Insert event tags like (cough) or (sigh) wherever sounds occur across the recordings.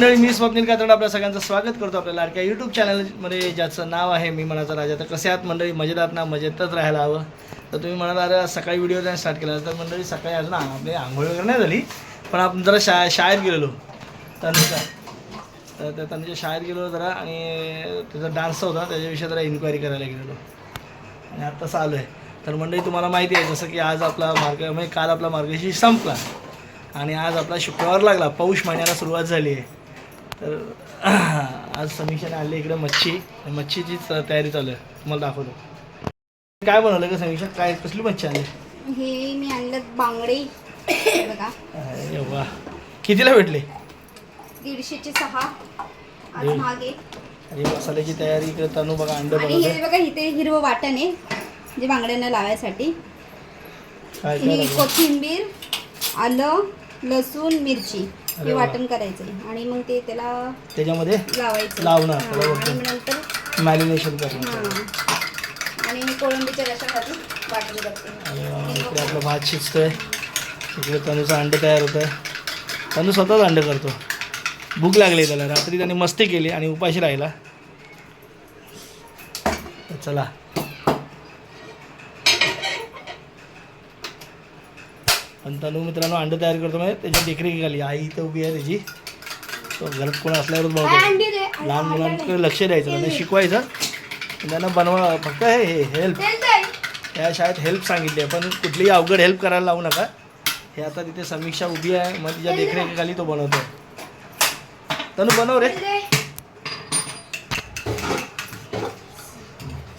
मंडळी मी स्वप्नील कातड आपल्या सगळ्यांचं स्वागत करतो आपल्या लाडक्या यूट्यूब चॅनलमध्ये ज्याचं नाव आहे मी मनाचा राजा. तर कसे आहात मंडळी? मजेदार ना? मजेतच राहायला हवं. तर तुम्ही म्हणाल अरे सकाळी व्हिडिओ नाही स्टार्ट केला. तर मंडळी सकाळी अजून ना आपली म्हणजे आंघोळ वगैरे नाही झाली पण आपण जरा शा शाळेत गेलेलो. तनुजा तर त्या तनुच्या शाळेत गेलो जरा आणि त्याचा डान्स होता. त्याच्याविषयी जरा इन्क्वायरी करायला गेलेलो. आणि आत्ताच आलो आहे. तर मंडळी तुम्हाला माहिती आहे जसं की आज आपला मार्ग म्हणजे काल आपला मार्गशी संपला. आणि आज आपला शुक्रवार लागला. पौष महिन्याला सुरुवात झाली आहे. तर (clears throat) आज समीक्षाने आणली इकडे मच्छी. मच्छीचीच तयारी चालू आहे. तुम्हाला दाखवतो. काय बनवलं का समीक्षा? काय कसली मच्छी आणली? हे मी आणलं बांगडे. बघा. अरे वा. कितीला भेटले? दीडशेचे सहा. आज दीड. महाग आहे. आणि मसाल्याची तयारी इकडे तनू बघा अंडे आणि बनवते बघा इथे हिरवं वाटण आहे. जे बांगड्यांना लावायसाठी. काय काय ही लागलं? कोथिंबीर आलं लसूण मिरची. अरे हे. वाटण करायचंय. आणि मग ते त्याला त्याच्यामध्ये लावायचं. लावणार, हां, त्याला आणि बोलतो. मग नंतर मॅरिनेशन करणार हां. आणि हे कोळंबीच्या रशासाठी वाटण आणि वा, इकडे आपलं भात शिजतोय. इकडे तनूचं अंडे तयार होतं आहे तनू स्वतःच अंडे करतो. भूक लागली त्याला. रात्री त्याने मस्ती केली आणि उपाशी राहिला. तर चला. पण तनू मित्रांनो अंडे तयार करतो म्हणजे त्याची देखरेखी खाली आई इथं उभी आहे त्याची. तो घरात कोण असल्यावरच बघतो. लहान मुलांकडे लक्ष द्यायचं. त्यांना शिकवायचं. त्यांना बनवा फक्त हे हे हेल्प त्या शाळेत हेल्प सांगितली आहे. पण कुठलीही अवघड हेल्प करायला लावू नका. हे आता तिथे समीक्षा उभी आहे. मग तिच्या देखरेखीखाली तो बनवतो तनू बनव रे.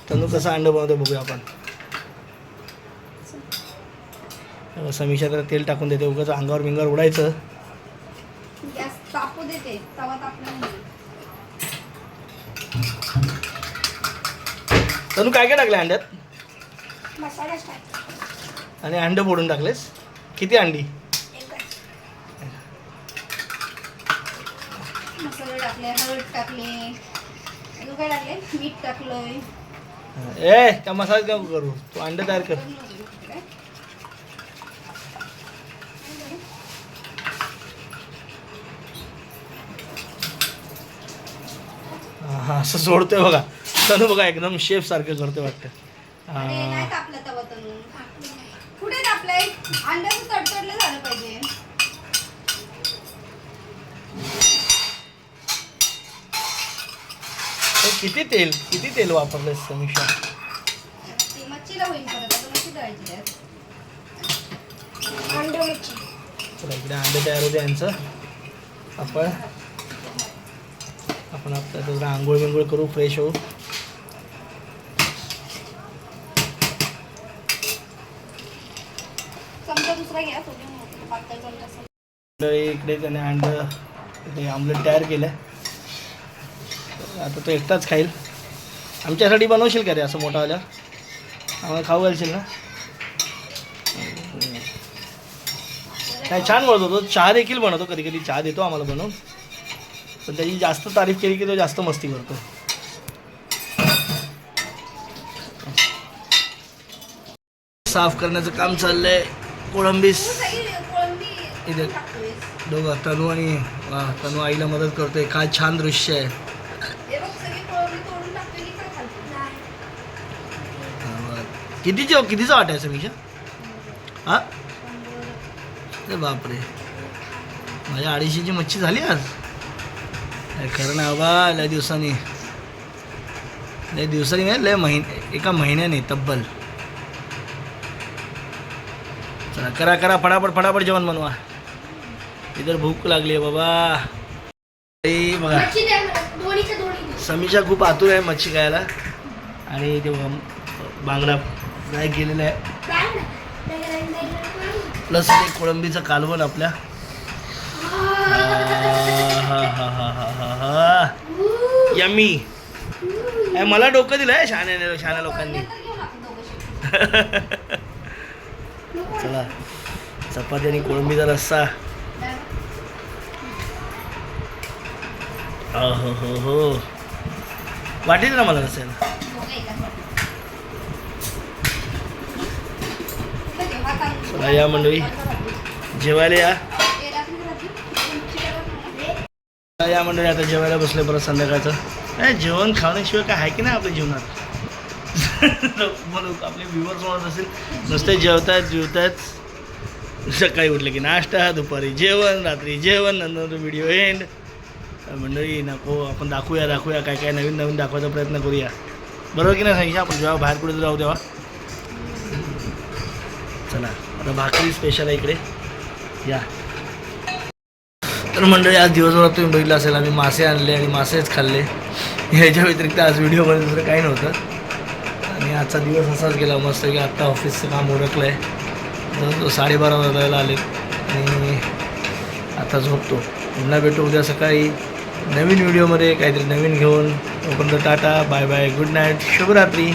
तनू कसं अंड बनवतो बघूया आपण तेव्हा समीक्षा त्याला तेल टाकून देते. उगाच अंगावर बिंगावर उडायचं. तापू देते. तवा तनू काय काय टाकले अंड्यात? मसाला आणि अंडे फोडून टाकलेस? किती अंडी? मसाले टाकले हळद टाकले. काय टाकले मीठ टाकलंय. ए त्या काय करू? तू अंडे तयार कर काय? हा असं सोडतोय बघा. तनु बघा एकदम शेफ सारखं करतोय वाटतं. अरे हा. नाही तापलं तवा तनू कुठे तापलंय अंड्याचं तडतडलं झालं पाहिजे. किती तेल किती तेल वापरलंय समीक्षा? ती मच्छीला होईल परत आता मच्छी तळायची त्यात अंड मच्छी. चला इकडे अंडे तयार होते यांचं. आपण आपण आपल्या जरा आंघोळ बिंघोळ करू फ्रेश होऊ. इकडे त्याने अंड ते आमलेट तयार केलं. आता तो एकटाच खाईल. आमच्यासाठी बनवशील का रे असं मोठा आल्या आम्हाला खाऊ घालशील ना? नाही छान बनवतो तो. चहा देखील बनवतो कधी कधी चहा देतो आम्हाला बनवून. पण त्याची जास्त तारीफ केली की तो जास्त मस्ती करतो साफ करण्याचं काम चाललंय. कोळंबीस. कोळंबी इथे दोघं तनू आणि तनू आईला मदत करतोय. काय छान दृश्य आहे. कितीचे कितीची कितीचा वाट समीक्षा हा? अरे बापरे. माझ्या अडीचशेची मच्छी झाली आज? खरं नाही बाबा लय दिवसांनी. लय दिवसांनी नाही लय महिने एका महिन्याने तब्बल. चला करा करा फटाफट फटाफट जेवण बनवा. इधर भूक लागली आहे बाबा. बघा. समीक्षा खूप आतुर आहे मच्छी खायला. आणि ते बांगडा फ्राय केलेला आहे. ना? प्लस ते कोळंबीचं कालवण आपल्या. यम्मी. ए, मला डोकं दिलं आहे शहाण्या शहाण्या लोकांनी. चला. चपाती आणि कोळंबीचा रस्सा. हो हो हो. वाटेल ना मला रस्त्याला? चला या मंडळी. जेवायला या ते रात्री रात्री मच्छी करत नाही. या मंडळी आता जेवायला बसले परत संध्याकाळचं. नाही जेवण खाण्याशिवाय काय आहे की नाही आपल्या जीवनात? (laughs) म्हणून आपले व्ह्युअर्स म्हणत असेल नुसते जेवतायत जेवतायत. सकाळी उठले की नाश्ता दुपारी जेवण रात्री जेवण नंतर व्हिडिओ एंड मंडळी नको आपण दाखवूया दाखवूया काय काय नवीन नवीन दाखवायचा प्रयत्न करूया. बरोबर की नाही सांगितलं आपण? जेव्हा बाहेर कुठे जाऊ तेव्हा. चला आता भाकरी स्पेशल आहे इकडे. या. तर मंडळी आज दिवसभरात तुम्ही बघितलं असेल आम्ही मासे आणले आणि मासेच खाल्ले. ह्याच्या व्यतिरिक्त आज व्हिडिओमध्ये दुसरं काही नव्हतं. आणि आजचा दिवस असाच गेला मस्त की आत्ता ऑफिसचं काम ओळखलं आहे साडेबारा वाजायला आले आणि आता झोपतो. पुन्हा भेटू उद्या सकाळी. नवीन व्हिडिओमध्ये काहीतरी नवीन घेऊन. तोपर्यंत tata bye bye good night शुभरात्री.